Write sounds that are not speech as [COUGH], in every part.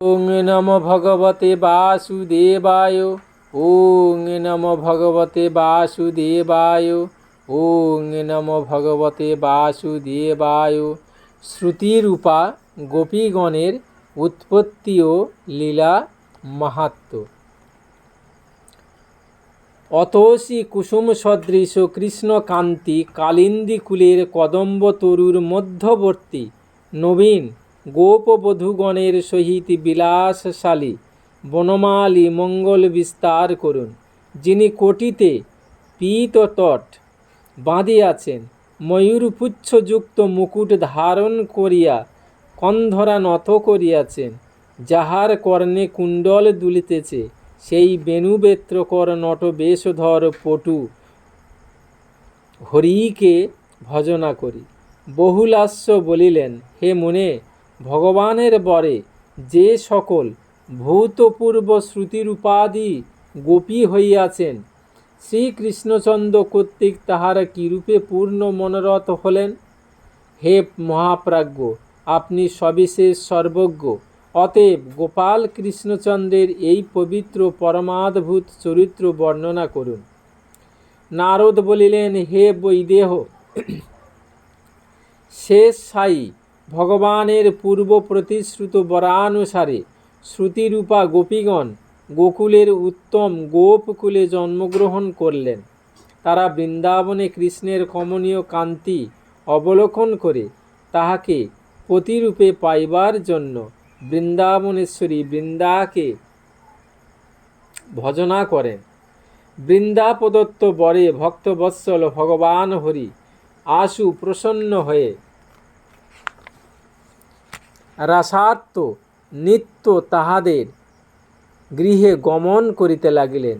ওং নম ভগবতে বাসুদেবায়, ওং নম ভগবতে বাসুদেবায়, ওং নম ভগবতে বাসুদেবায়। শ্রুতিরূপা গোপীগণের উৎপত্তি ও লীলা মাহাত্ম্য অতসী কুসুম সদৃশ কৃষ্ণকান্তি কালিন্দী কুলের কদম্ব তরুর মধ্যবর্তী নবীন গোপবধূগণের সহিত বিলাসশালী, বনমালী মঙ্গল বিস্তার করুন। যিনি কোটিতে পীত তট বাঁধিয়াছেন, ময়ূরপুচ্ছযুক্ত মুকুট ধারণ করিয়া কন্ধরা নত করিয়াছেন, যাহার কর্ণে কুণ্ডল দুলিতেছে, সেই বেণুবেত্রকর নট বেশধর পটু হরিকে ভজনা করি। বহুলাস্য বলিলেন, হে মুনে ভগবানের বরে যে সকল ভূতপূর্ব শ্রুতিরূপাদি গোপী হইয়াছেন, শ্রীকৃষ্ণচন্দ্র কর্তৃক তাহারা কিরূপে পূর্ণ মনোরথ হলেন? হে মহাপ্রাজ্ঞ, আপনি সবিশেষ সর্বজ্ঞ, অতএব গোপাল কৃষ্ণচন্দ্রের এই পবিত্র পরমাদ্ভুত চরিত্র বর্ণনা করুন। নারদ বলিলেন, হে বৈদেহ, [CLEARS THROAT] শেষ সাই ভগবানের পূর্ব প্রতিশ্রুত বরানুসারে শ্রুতিরূপা গোপীগণ গোকুলের উত্তম গোপকুলে জন্মগ্রহণ করলেন। তারা বৃন্দাবনে কৃষ্ণের কমনীয় কান্তি অবলোকন করে তাহাকে প্রতিরূপে পাইবার জন্য বৃন্দাবনেশ্বরী বৃন্দাকে ভজনা করেন। বৃন্দা প্রদত্ত বরে ভক্তবৎসল ভগবান হরি আশু প্রসন্ন হয়ে রাসাত্ম নিত্য তাহাদের গৃহে গমন করিতে লাগিলেন।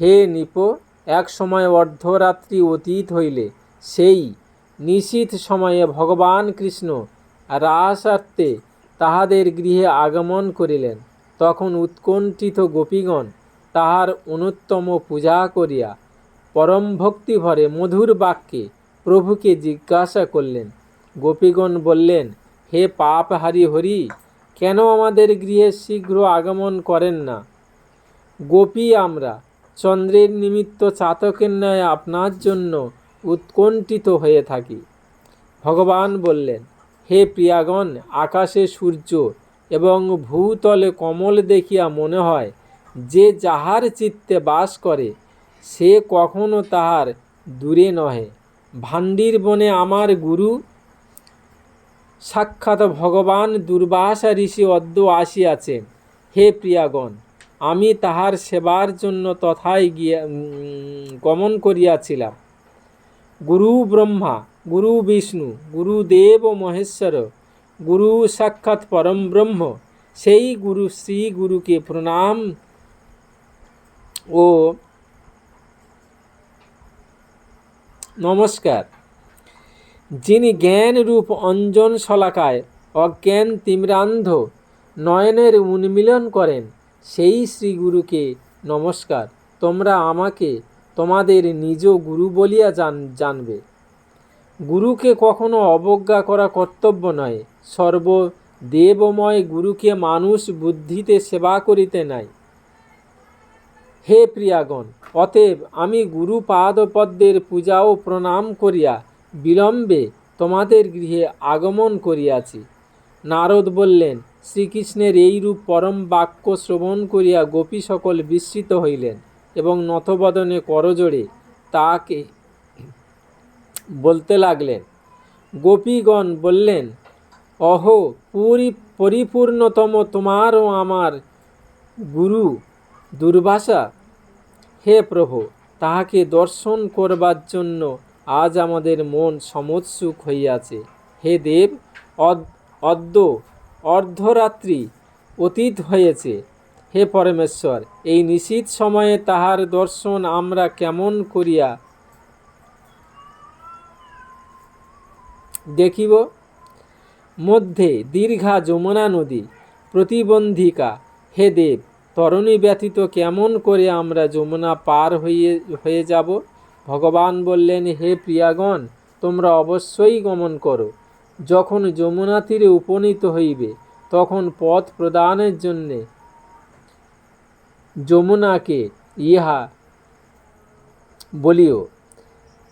হে নিপ, এক সময় অর্ধরাত্রি অতীত হইলে সেই নিশীথ সময়ে ভগবান কৃষ্ণ রাসার্থে তাহাদের গৃহে আগমন করিলেন। তখন উৎকণ্ঠিত গোপীগণ তাহার অনুত্তম পূজা করিয়া পরম ভক্তি ভরে মধুর বাক্যে প্রভুকে জিজ্ঞাসা করলেন। গোপীগণ বললেন হে পাপহারি হরি, কেন আমাদের গৃহে শীঘ্র আগমন করেন না? গোপী আমরা, চন্দ্রের নিমিত্ত চাতকের ন্যায় আপনার জন্য উৎকণ্ঠিত হয়ে থাকি। ভগবান বললেন, হে প্রিয়াগণ, আকাশে সূর্য এবং ভূতলে কমল দেখিয়া মনে হয়, যে যাহার চিত্তে বাস করে, সে কখনো তাহার দূরে নহে। ভান্ডির বনে আমার গুরু সাক্ষাৎ ভগবান দুর্বাসা ঋষি অদ্য আসিয়াছেন হে প্রিয়াগণ, আমি তাহার সেবার জন্য তথায় গিয়া গমন করিয়াছিলাম। গুরু ব্রহ্মা, গুরু বিষ্ণু গুরুদেব মহেশ্বর, গুরু সাক্ষাৎ পরম ব্রহ্ম, সেই গুরু, শ্রী গুরুকে প্রণাম ও নমস্কার। যিনি জ্ঞান রূপ অঞ্জন শলাকায়, অজ্ঞান তিম্রান্ধ নয়নের উন্মিলন করেন, সেই শ্রী গুরুকে নমস্কার, তোমরা আমাকে তোমাদের নিজ গুরু বলিয়া জান, জানবে। গুরুকে কখনো অবজ্ঞা করা কর্তব্য নয়, সর্ব দেবময় গুরুকে মানুষ বুদ্ধিতে সেবা করিতে নাই। হে প্রিয়াগণ, অতএব আমি গুরু পাদপদ্মের পূজা ও প্রণাম করিয়া বিলম্বে তোমাদের গৃহে আগমন করিয়াছি। নারদ বললেন, শ্রীকৃষ্ণের এই রূপ পরম বাক্য শ্রবণ করিয়া গোপী সকল বিস্মিত হইলেন এবং নতবদনে করজোড়ে তাকে বলতে লাগলেন। গোপীগণ বললেন, অহো, পুরি, পরিপূর্ণতম তোমার ও আমার গুরু দুর্বাসা। হে প্রভু, তাহাকে দর্শন করবার জন্য আজ আমাদের মন সমোৎসুক হইয়াছে। হে দেব, অদ- অদ্য অর্ধরাত্রি অতীত হয়েছে। হে পরমেশ্বর, এই নিশীত সময়ে তাহার দর্শন আমরা কেমন করিয়া দেখিব? মধ্যে দীর্ঘা যমুনা নদী, প্রতিবন্ধিকা। হে দেব, তরণী ব্যতীত কেমন করে আমরা যমুনা পার হয়ে হয়ে যাব? ভগবান বললেন, হে প্রিয়াগণ, তোমরা অবশ্যই গমন করো। যখন যমুনা তীরে উপনীত হইবে, তখন পথ প্রদানের জন্যে যমুনাকে ইহা বলিও,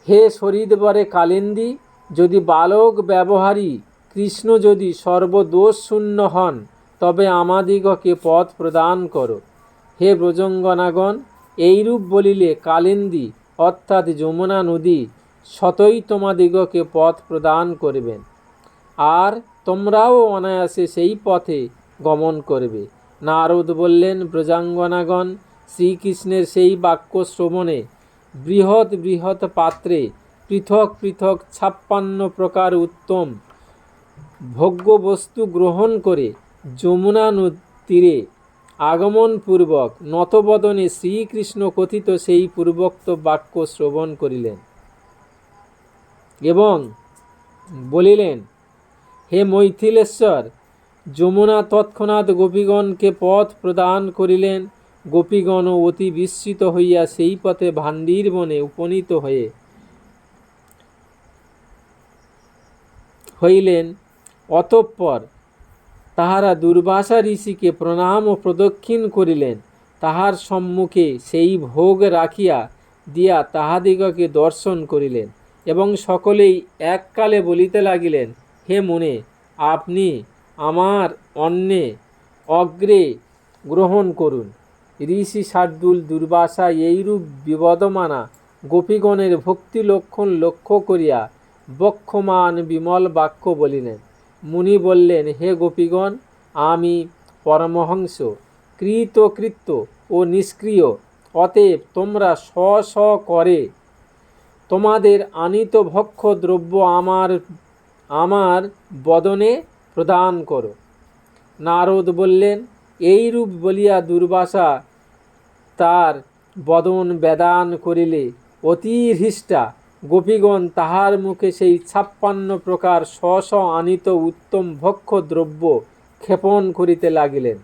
হে শরীরবরে কালিন্দী, যদি বালক ব্যবহারী কৃষ্ণ যদি সর্বদোষ শূন্য হন, তবে আমাদিগকে পথ প্রদান করো। হে ব্রজঙ্গনাগণ, এইরূপ বলিলে কালিন্দী অর্থাৎ যমুনা নদী সতই তোমাদিগকে পথ প্রদান করবেন। আর তোমরাও অনায়াসে সেই পথে গমন করবে। নারদ বললেন, ব্রজাঙ্গনাগণ, শ্রীকৃষ্ণের সেই বাক্য শ্রবণে বৃহৎ বৃহৎ পাত্রে পৃথক পৃথক ছাপ্পান্ন প্রকার উত্তম ভোগ্য বস্তু গ্রহণ করে যমুনা তীরে আগমনপূর্বক নতবদনে শ্রীকৃষ্ণ কথিত সেই পূর্বোক্ত বাক্য শ্রবণ করিলেন এবং বলিলেন, হে মৈথিলেশ্বর, যমুনা তৎক্ষণাৎ গোপীগণকে পথ প্রদান করিলেন। গোপীগণ অতি বিস্মিত হইয়া সেই পথে ভাণ্ডির বনে উপনীত হয়ে হইলেন। অতঃপর তাহারা দুর্বাসা ঋষিকে প্রণাম ও প্রদক্ষিণ করিলেন। তাহার সম্মুখে সেই ভোগ রাখিয়া দিয়া তাহাদিগকে দর্শন করিলেন এবং সকলেই এককালে বলিতে লাগিলেন, হে মনে, আপনি আমার অন্নে অগ্রে গ্রহণ করুন। ঋষি শার্দুল দুর্বাসা এইরূপ বিবদমানা গোপীগণের ভক্তি লক্ষণ লক্ষ্য করিয়া বক্ষমান বিমল বাক্য বলিলেন। মুনি বললেন, হে গোপীগণ, আমি পরমহংস কৃতকৃত্য ও নিষ্ক্রিয়, অতএব তোমরা স্ব স্ব করে তোমাদের আনিত ভক্ষ দ্রব্য আমার আমার বদনে প্রদান করো। নারদ বললেন, এইরূপ বলিয়া দুর্বাসা তার বদন বেদান করিলে অতি হৃষ্টা। গোপীগণ তাহার মুখে সেই ছাপ্পান্ন প্রকার স্ব স্ব আনিত উত্তম ভক্ষ দ্রব্য ক্ষেপণ করিতে লাগিলেন।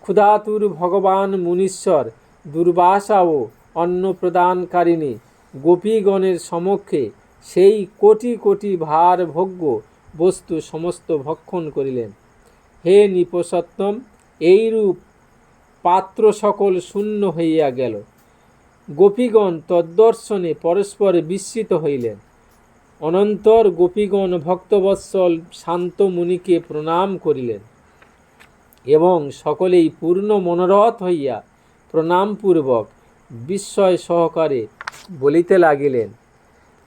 ক্ষুধাতুর ভগবান মুনীশ্বর দুর্বাসা ও অন্ন প্রদানকারিণী গোপীগণের সমক্ষে সেই কোটি কোটি ভার ভোগ্য বস্তু সমস্ত ভক্ষণ করিলেন। হে নিপসত্তম, এইরূপ পাত্র সকল শূন্য হইয়া গেল। গোপীগণ তদ্দর্শনে পরস্পর বিস্মিত হইলেন। অনন্তর গোপীগণ ভক্তবৎসল শান্ত মুনিকে প্রণাম করিলেন এবং সকলেই পূর্ণ মনোরথ হইয়া প্রণামপূর্বক বিস্ময় সহকারে বলিতে লাগিলেন।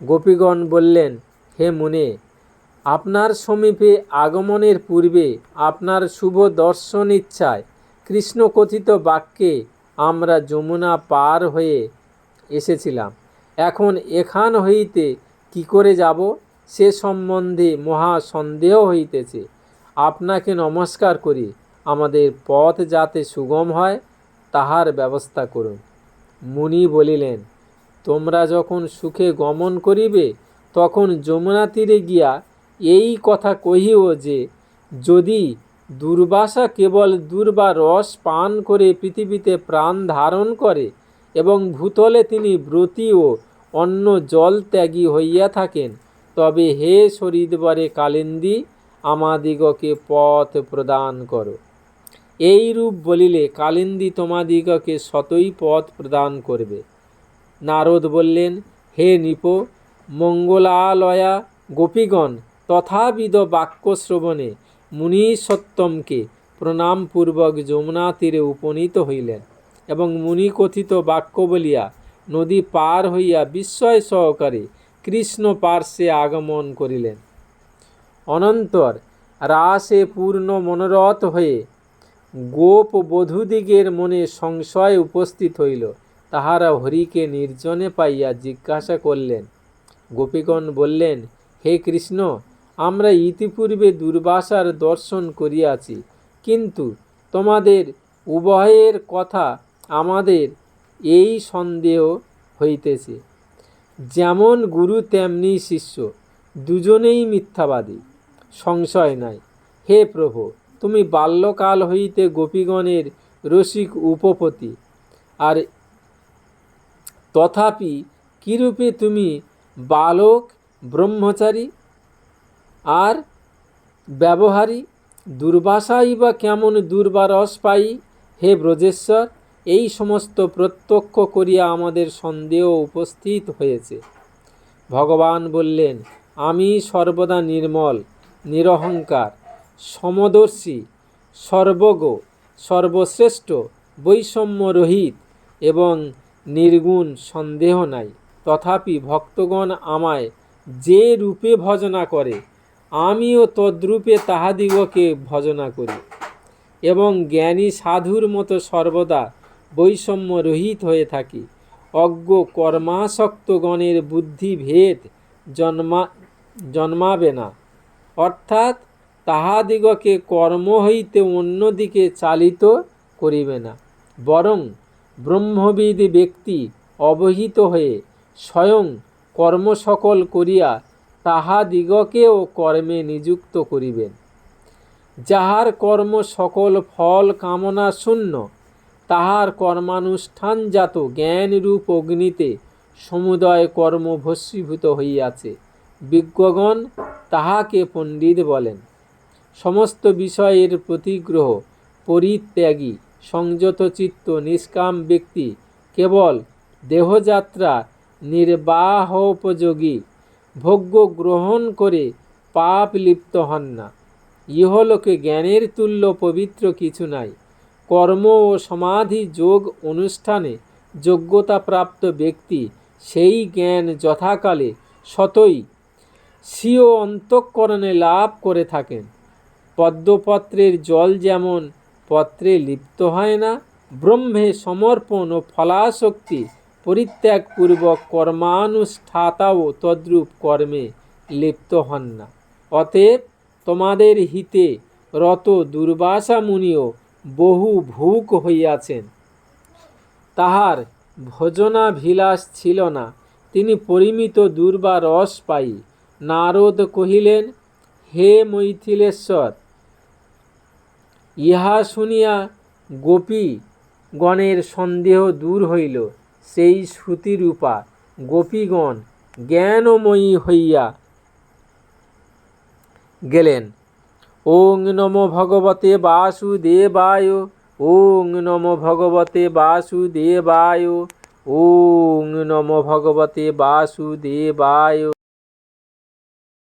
গোপীগণ বললেন, হে মুনে, আপনার সমীপে আগমনের পূর্বে আপনার শুভ দর্শন ইচ্ছায় কৃষ্ণকথিত বাক্যে আমরা যমুনা পার হয়ে এসেছিলাম। এখন এখান হইতে কি করে যাব সে সম্বন্ধে মহা সন্দেহ হইতেছে। আপনাকে নমস্কার করি, আমাদের পথ যাতে সুগম হয়, তাহার ব্যবস্থা করুন। মুনি বলিলেন, তোমরা যখন সুখে গমন করিবে, তখন যমুনা তীরে গিয়া এই কথা কহিও যে, যদি দুর্বাসা কেবল দুর্বা রস পান করে পৃথিবীতে প্রাণ ধারণ করে এবং ভূতলে তিনি ব্রতী ও অন্য জল ত্যাগী হইয়া থাকেন। তবে হে শরীরবরে কালিন্দী, আমাদিগকে পথ প্রদান করো। এই রূপ বলিলে কালিন্দী তোমাদিগকে শতই পথ প্রদান করবে। নারদ বললেন, হে নিপ, মঙ্গলালয়া গোপীগণ, তথাবিধ বাক্য শ্রবণে মুনি সত্তমকে প্রণামপূর্বক যমুনা তীরে উপনীত হইলেন এবং মুনি কথিত বাক্য বলিয়া নদী পার হইয়া বিস্ময় সহকারে কৃষ্ণ পার্শ্বে আগমন করিলেন। অনন্তর রাসে পূর্ণ মনোরথ হয়ে গোপ বধূদিগের মনে সংশয় উপস্থিত হইল। তাহারা হরিকে নির্জনে পাইয়া জিজ্ঞাসা করলেন, গোপীগণ বললেন, হে কৃষ্ণ আমরা ইতিপূর্বে দুর্বাসার দর্শন করিয়াছি, কিন্তু তোমাদের উভয়ের কথা আমাদের এই সন্দেহ হইতেছে। যেমন গুরু তেমনি শিষ্য, দুজনেই মিথ্যাবাদী, সংশয় নাই। হে প্রভু, তুমি বাল্যকাল হইতে গোপীগণের রসিক উপপতি, আর তথাপি কিরূপে তুমি বালক, ব্রহ্মচারী? আর ব্যবহারী দুর্বাসাই বা কেমন দুর্বারস পাই? হে ব্রজেশ্বর, এই সমস্ত প্রত্যক্ষ করিয়া আমাদের সন্দেহ উপস্থিত হয়েছে। ভগবান বললেন, আমি সর্বদা নির্মল, নিরহংকার, সমদর্শী সর্বগ সর্বশ্রেষ্ঠ বৈষম্য রহিত এবং নির্গুণ সন্দেহ নাই। তথাপি ভক্তগণ আমায় যে রূপে ভজনা করে আমিও তদ্রূপে তাহাদিগকে ভজনা করি এবং জ্ঞানী সাধুর মতো সর্বদা বৈষম্য রহিত হয়ে থাকি। অজ্ঞ কর্মাসক্তগণের বুদ্ধি ভেদ জন্মা, জন্মাবে না। অর্থাৎ তাহাদিগকে কর্ম হইতে অন্যদিকে চালিত করিবে না। বরং ব্রহ্মবিদ ব্যক্তি অবহিত হয়ে স্বয়ং কর্মসকল করিয়া তাহাদিগকেও কর্মে নিযুক্ত করিবেন। যাহার কর্ম সকল ফল কামনা শূন্য, তাহার কর্মানুষ্ঠানজাত জ্ঞানরূপ অগ্নিতে সমুদয় কর্ম ভস্মীভূত হইয়াছে। বিজ্ঞগণ তাহাকে পণ্ডিত বলেন, সমস্ত বিষয়ের প্রতিগ্রহ, পরিত্যাগী, সংযত চিত্ত নিষ্কাম ব্যক্তি কেবল দেহযাত্রা, নির্বাহোপযোগী ভোগ্য গ্রহণ করে পাপ লিপ্ত হন না। ইহলোকে জ্ঞানের তুল্য পবিত্র কিছু নাই। কর্ম ও সমাধি যোগ অনুষ্ঠানে যোগ্যতাপ্রাপ্ত ব্যক্তি সেই জ্ঞান যথাকালে সতই স্বীয় অন্তঃকরণে লাভ করে থাকেন। পদ্মপত্রের জল যেমন পত্রে লিপ্ত হয় না, ব্রহ্মে সমর্পণ ও ফলাশক্তি পরিত্যাগপূর্বক কর্মানুষ্ঠাতাও তদ্রূপ কর্মে লিপ্ত হন না। অতএব তোমাদের হিতে রত দুর্বাসা মুনিও বহু ভূক হইয়াছেন। তাহার ভোজনাভিলাষ ছিল না। তিনি পরিমিত দুর্বা রস পাই। নারদ কহিলেন, হে মৈথিলেশ্বর, ইহা শুনিয়া গোপী গণের সন্দেহ দূর হইল। সেই শ্রুতিরূপা, গোপীগণ জ্ঞানময়ী হইয়া গেলেন। ওং নম ভগবতে বাসুদেবায়, ওং নম ভগবতে বাসুদেবায়, ওং নম ভগবতে বাসুদেবায়।